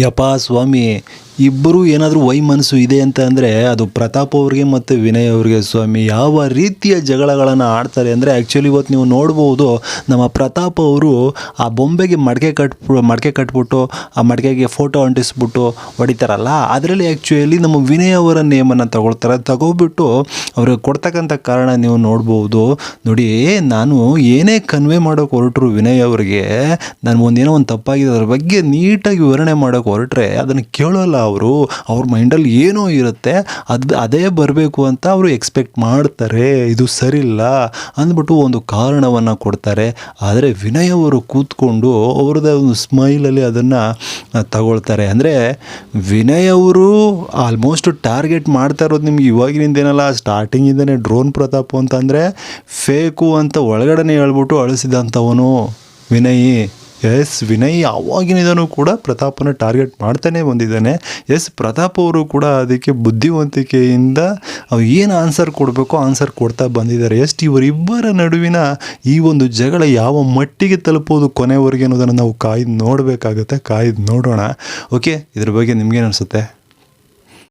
ಯಪ್ಪ ಸ್ವಾಮಿ, ಇಬ್ಬರು ಏನಾದರೂ ವೈ ಮನಸ್ಸು ಇದೆ ಅಂತ ಅಂದರೆ ಅದು ಪ್ರತಾಪ್ ಅವ್ರಿಗೆ ಮತ್ತು ವಿನಯ್ ಅವ್ರಿಗೆ ಸ್ವಾಮಿ. ಯಾವ ರೀತಿಯ ಜಗಳಗಳನ್ನು ಆಡ್ತಾರೆ ಅಂದರೆ ಆ್ಯಕ್ಚುಲಿ ಇವತ್ತು ನೀವು ನೋಡ್ಬೋದು, ನಮ್ಮ ಪ್ರತಾಪ್ ಅವರು ಆ ಬೊಂಬೆಗೆ ಮಡಕೆ ಕಟ್, ಮಡಕೆ ಕಟ್ಬಿಟ್ಟು, ಆ ಮಡಕೆಗೆ ಫೋಟೋ ಅಂಟಿಸ್ಬಿಟ್ಟು ಹೊಡಿತಾರಲ್ಲ, ಅದರಲ್ಲಿ ಆ್ಯಕ್ಚುಲಿ ನಮ್ಮ ವಿನಯ್ ಅವರ ನೇಮನ್ನು ತಗೊಳ್ತಾರೆ. ತಗೊಬಿಟ್ಟು ಅವ್ರಿಗೆ ಕೊಡ್ತಕ್ಕಂಥ ಕಾರಣ ನೀವು ನೋಡ್ಬೋದು. ನೋಡಿ, ನಾನು ಏನೇ ಕನ್ವೆ ಮಾಡೋಕೆ ಹೊರಟ್ರು ವಿನಯ್ ಅವ್ರಿಗೆ, ನಾನು ಒಂದೇನೋ ಒಂದು ತಪ್ಪಾಗಿದೆ, ಅದ್ರ ಬಗ್ಗೆ ನೀಟಾಗಿ ವಿವರಣೆ ಮಾಡೋಕೆ ಹೊರಟ್ರೆ ಅದನ್ನು ಕೇಳೋಲ್ಲ ಅವರು. ಅವ್ರ ಮೈಂಡಲ್ಲಿ ಏನೋ ಇರುತ್ತೆ. ಅದು, ಅದೇ ಬರಬೇಕು ಅಂತ ಅವರು ಎಕ್ಸ್ಪೆಕ್ಟ್ ಮಾಡ್ತಾರೆ. ಇದು ಸರಿಯಿಲ್ಲ ಅಂದ್ಬಿಟ್ಟು ಒಂದು ಕಾರಣವನ್ನು ಕೊಡ್ತಾರೆ. ಆದರೆ ವಿನಯ್ ಅವರು ಕೂತ್ಕೊಂಡು ಅವ್ರದ್ದೇ ಒಂದು ಸ್ಮೈಲಲ್ಲಿ ಅದನ್ನು ತಗೊಳ್ತಾರೆ. ಅಂದರೆ ವಿನಯ್ ಅವರು ಆಲ್ಮೋಸ್ಟ್ ಟಾರ್ಗೆಟ್ ಮಾಡ್ತಾ ಇರೋದು ನಿಮ್ಗೆ ಇವಾಗಿನಿಂದ ಏನಲ್ಲ ಸ್ಟಾರ್ಟಿಂಗಿಂದನೇ ಡ್ರೋನ್ ಪ್ರತಾಪ್ ಅಂತಂದರೆ ಫೇಕು ಅಂತ ಒಳಗಡೆನೇ ಹೇಳ್ಬಿಟ್ಟು ಅಳಿಸಿದಂಥವನು ವಿನಯ್. ಎಸ್ ವಿನಯ್ ಯಾವಾಗಿನಿಂದನೂ ಕೂಡ ಪ್ರತಾಪನ ಟಾರ್ಗೆಟ್ ಮಾಡ್ತಾನೆ ಬಂದಿದ್ದಾನೆ. ಎಸ್ ಪ್ರತಾಪ್ ಅವರು ಕೂಡ ಅದಕ್ಕೆ ಬುದ್ಧಿವಂತಿಕೆಯಿಂದ ಏನು ಆನ್ಸರ್ ಕೊಡಬೇಕೋ ಆನ್ಸರ್ ಕೊಡ್ತಾ ಬಂದಿದ್ದಾರೆ. ಎಸ್ ಇವರಿಬ್ಬರ ನಡುವಿನ ಈ ಒಂದು ಜಗಳ ಯಾವ ಮಟ್ಟಿಗೆ ತಲುಪೋದು ಕೊನೆವರೆಗೆ ಅನ್ನೋದನ್ನು ನಾವು ಕಾಯ್ದು ನೋಡಬೇಕಾಗುತ್ತೆ. ಕಾಯ್ದು ನೋಡೋಣ. ಓಕೆ, ಇದ್ರ ಬಗ್ಗೆ ನಿಮಗೇನು ಅನಿಸುತ್ತೆ?